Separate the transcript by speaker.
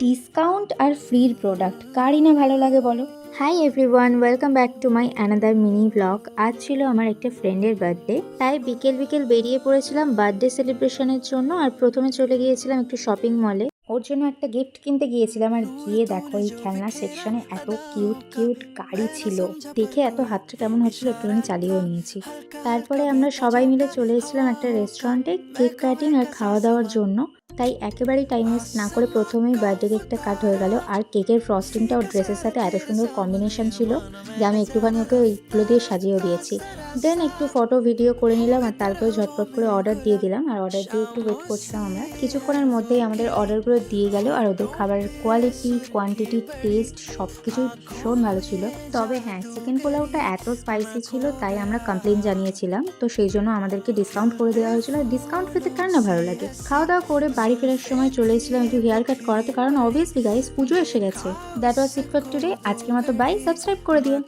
Speaker 1: Discount আর ফ্রির product. কারই না ভালো লাগে বলো? Hi everyone welcome back to my another mini blog আজ ছিল আমার একটা ফ্রেন্ডের বার্থডে তাই বিকেল বিকেল বেরিয়ে পড়েছিলাম বার্থডে সেলিব্রেশনের জন্য আর প্রথমে চলে গিয়েছিলাম একটু শপিং মলে ওর জন্য একটা গিফট কিনতে গিয়েছিলাম আর গিয়ে দেখো এই খেলনা সেকশনে এত কিউট কিউট গাড়ি ছিল। দেখে এত হাতটা কেমন হচ্ছিল একটুখানি চালিয়েও নিয়েছি। তারপরে আমরা সবাই মিলে চলে এসেছিলাম একটা রেস্টুরেন্টে কেক কাটিং আর খাওয়া দাওয়ার জন্য। তাই একেবারেই টাইম ওয়েস্ট না করে প্রথমেই বার্থডে কেকটা কাট হয়ে গেল। আর কেকের ফ্রস্টিংটা ওর ড্রেসের সাথে এত সুন্দর কম্বিনেশন ছিল যে আমি একটুখানি ওকে ওইগুলো দিয়ে সাজিয়েও দিয়েছি। দেন একটু ফটো ভিডিও করে নিলাম আর তারপরে ঝটপট করে অর্ডার দিয়ে দিলাম। আর অর্ডার দিয়ে একটু ওয়েট করছিলাম আমরা। কিছুক্ষণের মধ্যেই আমাদের অর্ডারগুলো দিয়ে গেল আর ওদের খাবারের কোয়ালিটি কোয়ান্টিটি টেস্ট সব কিছুই ভীষণ ভালো ছিল। তবে হ্যাঁ চিকেন পোলাওটা এত স্পাইসি ছিল তাই আমরা কমপ্লেন জানিয়েছিলাম। তো সেই জন্য আমাদেরকে ডিসকাউন্ট করে দেওয়া হয়েছিল। ডিসকাউন্ট পেতে কার না ভালো লাগে? খাওয়া দাওয়া করে বাড়ি ফেরার সময় চলে এসেছিলাম একটু হেয়ার কাট করাতে, কারণ অবভিয়াসলি গাইস পুজো এসে গেছে। That was it for today আজকের মতো বাই সাবস্ক্রাইব করে দিও।